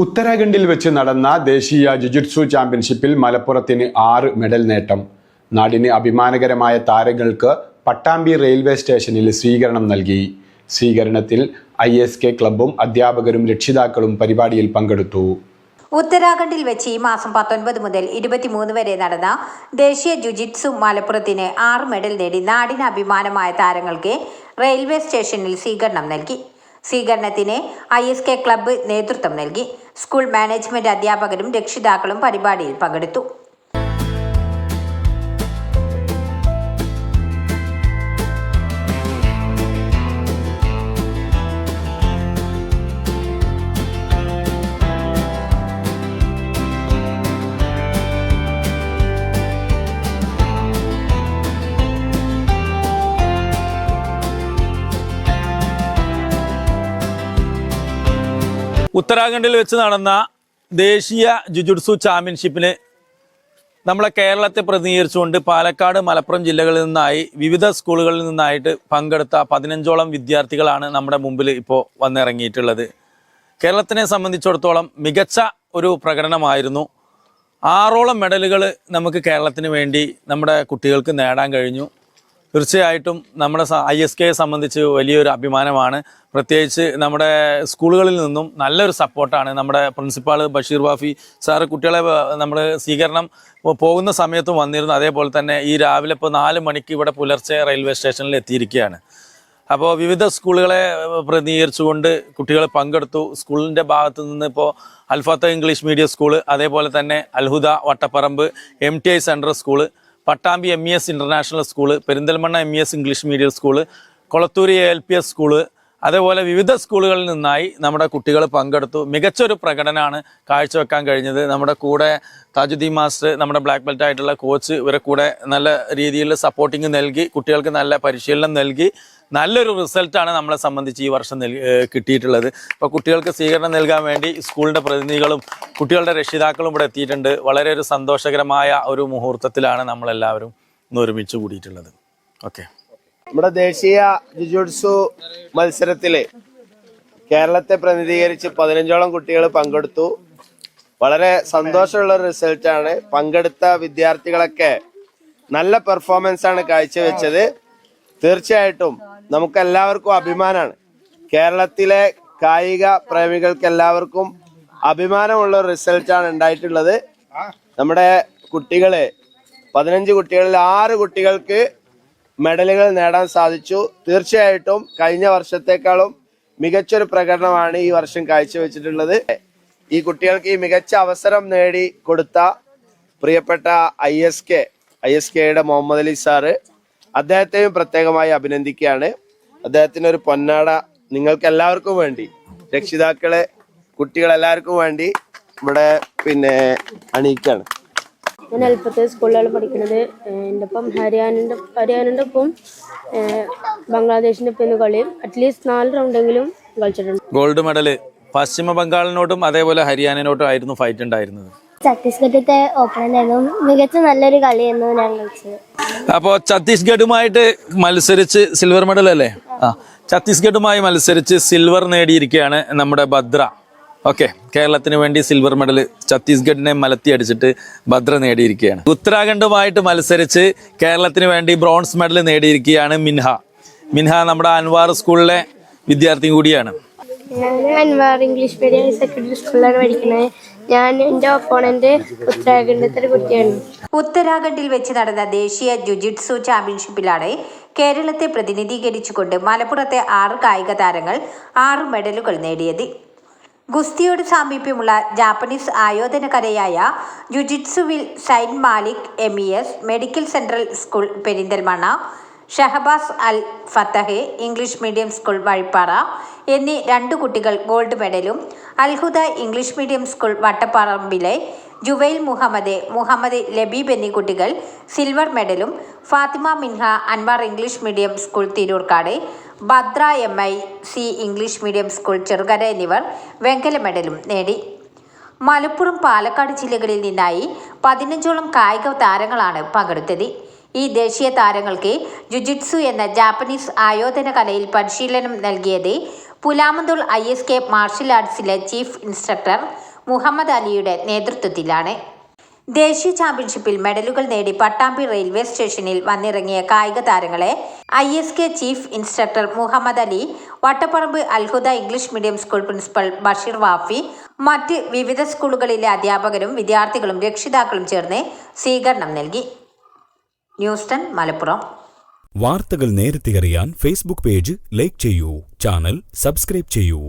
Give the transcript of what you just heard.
ഉത്തരാഖണ്ഡിൽ വെച്ച് നടന്ന ദേശീയ ജുജുത്സു ചാമ്പ്യൻഷിപ്പിൽ മലപ്പുറത്തിന് ആറ് മെഡൽ നേട്ടം. നാടിന് അഭിമാനകരമായ താരങ്ങൾക്ക് പട്ടാമ്പി റെയിൽവേ സ്റ്റേഷനിൽ സ്വീകരണം നൽകി. സ്വീകരണത്തിൽ ഐ എസ് കെ ക്ലബും അധ്യാപകരും രക്ഷിതാക്കളും പരിപാടിയിൽ പങ്കെടുത്തു. ഉത്തരാഖണ്ഡിൽ വെച്ച് ഈ മാസം പത്തൊൻപത് മുതൽ ഇരുപത്തിമൂന്ന് വരെ നടന്ന ദേശീയ ജുജിത്സു മലപ്പുറത്തിന് ആറ് മെഡൽ നേടി നാടിന് അഭിമാനമായ താരങ്ങൾക്ക് റെയിൽവേ സ്റ്റേഷനിൽ സ്വീകരണം നൽകി. സ്വീകരണത്തിന് ഐ എസ് കെ ക്ലബ്ബ് നേതൃത്വം നൽകി. സ്കൂൾ മാനേജ്മെന്റ് അധ്യാപകരും രക്ഷിതാക്കളും പരിപാടിയിൽ പങ്കെടുത്തു. ഉത്തരാഖണ്ഡിൽ വെച്ച് നടന്ന ദേശീയ ജുജുട്സു ചാമ്പ്യൻഷിപ്പിന് നമ്മളെ കേരളത്തെ പ്രതിനിധീകരിച്ചുകൊണ്ട് പാലക്കാട് മലപ്പുറം ജില്ലകളിൽ നിന്നായി വിവിധ സ്കൂളുകളിൽ നിന്നായിട്ട് പങ്കെടുത്ത പതിനഞ്ചോളം വിദ്യാർത്ഥികളാണ് നമ്മുടെ മുമ്പിൽ ഇപ്പോൾ വന്നിറങ്ങിയിട്ടുള്ളത്. കേരളത്തിനെ സംബന്ധിച്ചിടത്തോളം മികച്ച ഒരു പ്രകടനമായിരുന്നു. ആറോളം മെഡലുകൾ നമുക്ക് കേരളത്തിന് വേണ്ടി നമ്മുടെ കുട്ടികൾക്ക് നേടാൻ കഴിഞ്ഞു. തീർച്ചയായിട്ടും നമ്മുടെ ഐ എസ് കെയെ സംബന്ധിച്ച് വലിയൊരു അഭിമാനമാണ്. പ്രത്യേകിച്ച് നമ്മുടെ സ്കൂളുകളിൽ നിന്നും നല്ലൊരു സപ്പോർട്ടാണ് നമ്മുടെ പ്രിൻസിപ്പാൾ ബഷീർ വാഫി സാറ് കുട്ടികളെ നമ്മൾ സ്വീകരണം പോകുന്ന സമയത്തും വന്നിരുന്നു. അതേപോലെ തന്നെ ഈ രാവിലെ ഇപ്പോൾ നാല് മണിക്ക് ഇവിടെ പുലർച്ചെ റെയിൽവേ സ്റ്റേഷനിൽ എത്തിയിരിക്കുകയാണ്. അപ്പോൾ വിവിധ സ്കൂളുകളെ പ്രതിനിധീകരിച്ചുകൊണ്ട് കുട്ടികൾ പങ്കെടുത്തു. സ്കൂളിന്റെ ഭാഗത്ത് നിന്ന് ഇപ്പോൾ അൽഫത്ത ഇംഗ്ലീഷ് മീഡിയം സ്കൂൾ അതേപോലെ തന്നെ Alhuda Vattapparamba M T I central school Pattambi M E S international school Perinthalmanna M E S English medium school കൊളത്തൂരി L P S school അതേപോലെ വിവിധ സ്കൂളുകളിൽ നിന്നായി നമ്മുടെ കുട്ടികൾ പങ്കെടുത്തു. മികച്ചൊരു പ്രകടനമാണ് കാഴ്ചവെക്കാൻ കഴിഞ്ഞത്. നമ്മുടെ കൂടെ താജുദ്ദീൻ മാസ്റ്റർ നമ്മുടെ ബ്ലാക്ക് ബെൽറ്റ് ആയിട്ടുള്ള കോച്ച് ഇവരെ കൂടെ നല്ല രീതിയിൽ സപ്പോർട്ടിങ് നൽകി കുട്ടികൾക്ക് നല്ല പരിശീലനം നൽകി. നല്ലൊരു റിസൾട്ടാണ് നമ്മളെ സംബന്ധിച്ച് ഈ വർഷം കിട്ടിയിട്ടുള്ളത്. അപ്പോൾ കുട്ടികൾക്ക് സ്വീകരണം നൽകാൻ വേണ്ടി സ്കൂളിന്റെ പ്രതിനിധികളും കുട്ടികളുടെ രക്ഷിതാക്കളും ഇവിടെ എത്തിയിട്ടുണ്ട്. വളരെ ഒരു സന്തോഷകരമായ ഒരു മുഹൂർത്തത്തിലാണ് നമ്മളെല്ലാവരും ഇന്ന് ഒരുമിച്ച് കൂടിയിട്ടുള്ളത്. ഓക്കെ. നമ്മുടെ ദേശീയ ജുജുട്സു മത്സരത്തിൽ കേരളത്തെ പ്രതിനിധീകരിച്ച് പതിനഞ്ചോളം കുട്ടികൾ പങ്കെടുത്തു. വളരെ സന്തോഷമുള്ള റിസൾട്ടാണ് പങ്കെടുത്ത വിദ്യാർത്ഥികളൊക്കെ നല്ല പെർഫോമൻസ് ആണ് കാഴ്ചവെച്ചത്. തീർച്ചയായിട്ടും നമുക്ക് എല്ലാവർക്കും അഭിമാനമാണ് കേരളത്തിലെ കായിക പ്രേമികൾക്ക് എല്ലാവർക്കും അഭിമാനമുള്ള റിസൾട്ടാണ് ഉണ്ടായിട്ടുള്ളത്. നമ്മുടെ കുട്ടികൾ പതിനഞ്ച് കുട്ടികളിൽ ആറ് കുട്ടികൾക്ക് മെഡലുകൾ നേടാൻ സാധിച്ചു. തീർച്ചയായിട്ടും കഴിഞ്ഞ വർഷത്തെക്കാളും മികച്ചൊരു പ്രകടനമാണ് ഈ വർഷം കാഴ്ചവെച്ചിട്ടുള്ളത്. ഈ കുട്ടികൾക്ക് ഈ മികച്ച അവസരം നേടി കൊടുത്ത പ്രിയപ്പെട്ട I S K I S കെയുടെ മുഹമ്മദ് അലി സാറ്. അദ്ദേഹത്തെയും പ്രത്യേകമായി അഭിനന്ദിക്കുകയാണ്. അദ്ദേഹത്തിന് ഒരു പൊന്നാട നിങ്ങൾക്ക് എല്ലാവർക്കും വേണ്ടി രക്ഷിതാക്കളെ കുട്ടികളെല്ലാവർക്കും വേണ്ടി ഇവിടെ പിന്നെ അണിയിക്കാണ് ഞാൻ അൽപ്പത്തെ സ്കൂളിലാണ് പഠിക്കുന്നത്. എന്റെ ഒപ്പം ഹരിയാനന്റെ ഹരിയാനന്റെ ഒപ്പം ബംഗ്ലാദേശിന്റെ ഒപ്പം കളി അറ്റ്ലീസ്റ്റ് നാല് റൗണ്ടെങ്കിലും കളിച്ചിട്ടുണ്ട്. ഗോൾഡ് മെഡൽ പശ്ചിമ ബംഗാളിനോട്ടും അതേപോലെ ഹരിയാനയോട്ടും ആയിരുന്നു ഫൈറ്റ് ഉണ്ടായിരുന്നത്. ഛത്തീസ്ഗഡിലത്തെ ഓപ്പണറായിരുന്നു മികച്ച നല്ലൊരു കളിയായിരുന്നു ഞാൻ കളിച്ചത്. അപ്പോൾ ഛത്തീസ്ഗഡുമായിട്ട് മത്സരിച്ച് സിൽവർ മെഡൽ അല്ലേ? ആ ഛത്തീസ്ഗഡുമായി മത്സരിച്ച് സിൽവർ നേടിയിരിക്കുകയാണ് നമ്മുടെ ഭദ്ര. ഓക്കെ കേരളത്തിന് വേണ്ടി സിൽവർ മെഡൽ ഛത്തീസ്ഗഡിനെ മലത്തി അടിച്ചിട്ട് ഭദ്ര നേടിയിരിക്കുകയാണ്. ഉത്തരാഖണ്ഡുമായിട്ട് മത്സരിച്ച് കേരളത്തിന് വേണ്ടി ബ്രോൺസ് മെഡൽ നേടിയിരിക്കുകയാണ് മിൻഹ. മിൻഹ നമ്മുടെ അൻവാർ സ്കൂളിലെ വിദ്യാർത്ഥി കൂടിയാണ്. ഞാൻ അൻവാർ ഇംഗ്ലീഷ് മീഡിയം സെക്കൻഡറി സ്കൂളിലാണ് പഠിക്കുന്നത്. ഞാൻ എന്റെ ഒപ്പോണന്റ് ഉത്തരാഖണ്ഡത്തിൽ കുട്ടിയാണ്. ഉത്തരാഖണ്ഡിൽ വെച്ച് നടന്ന ദേശീയ ജുജിറ്റ്സു ചാമ്പ്യൻഷിപ്പിലാണ് കേരളത്തെ പ്രതിനിധീകരിച്ചുകൊണ്ട് മലപ്പുറത്തെ ആറ് കായിക താരങ്ങൾ ആറ് മെഡലുകൾ നേടിയത്. ഗുസ്തിയോട് സാമീപ്യമുള്ള ജാപ്പനീസ് ആയോധന കലയായ ജുജിറ്റ്സുവിൽ Zain Malik M E S medical central school Perinthalmanna Shahbaz Al Fattah English medium school Vazhippara എന്നീ രണ്ട് കുട്ടികൾ ഗോൾഡ് മെഡലും അൽഹുദ ഇംഗ്ലീഷ് മീഡിയം സ്കൂൾ വട്ടപ്പറമ്പിലെ ജുവൈൽ മുഹമ്മദ് മുഹമ്മദ് ലബീബ് എന്നീ കുട്ടികൾ silver മെഡലും Fathima Minha Anwar English medium school Thiroorkad Bhadra M I C English medium school Cherukara എന്നിവർ വെങ്കല മെഡലും നേടി. മലപ്പുറം പാലക്കാട് ജില്ലകളിൽ നിന്നായി പതിനഞ്ചോളം കായിക താരങ്ങളാണ് പങ്കെടുത്തത്. ഈ ദേശീയ താരങ്ങൾക്ക് ജുജിറ്റ്സു എന്ന ജാപ്പനീസ് ആയോധന കലയിൽ പരിശീലനം നൽകിയത് Pulamanthole I S K martial ആർട്സിലെ chief instructor Muhammad അലിയുടെ നേതൃത്വത്തിലാണ്. ദേശീയ ചാമ്പ്യൻഷിപ്പിൽ മെഡലുകൾ നേടി പട്ടാമ്പി റെയിൽവേ സ്റ്റേഷനിൽ വന്നിറങ്ങിയ കായിക താരങ്ങളെ I S K chief instructor Muhammad Ali Vattapparamba Alhuda English medium school principal Basheer Wafi മറ്റ് വിവിധ സ്കൂളുകളിലെ അധ്യാപകരും വിദ്യാർത്ഥികളും രക്ഷിതാക്കളും ചേർന്ന് സ്വീകരണം നൽകി. News ten Malappuram. വാർത്തകൾ നേരത്തെ അറിയാൻ ഫേസ്ബുക്ക് പേജ് ലൈക്ക് ചെയ്യൂ ചാനൽ സബ്സ്ക്രൈബ് ചെയ്യൂ.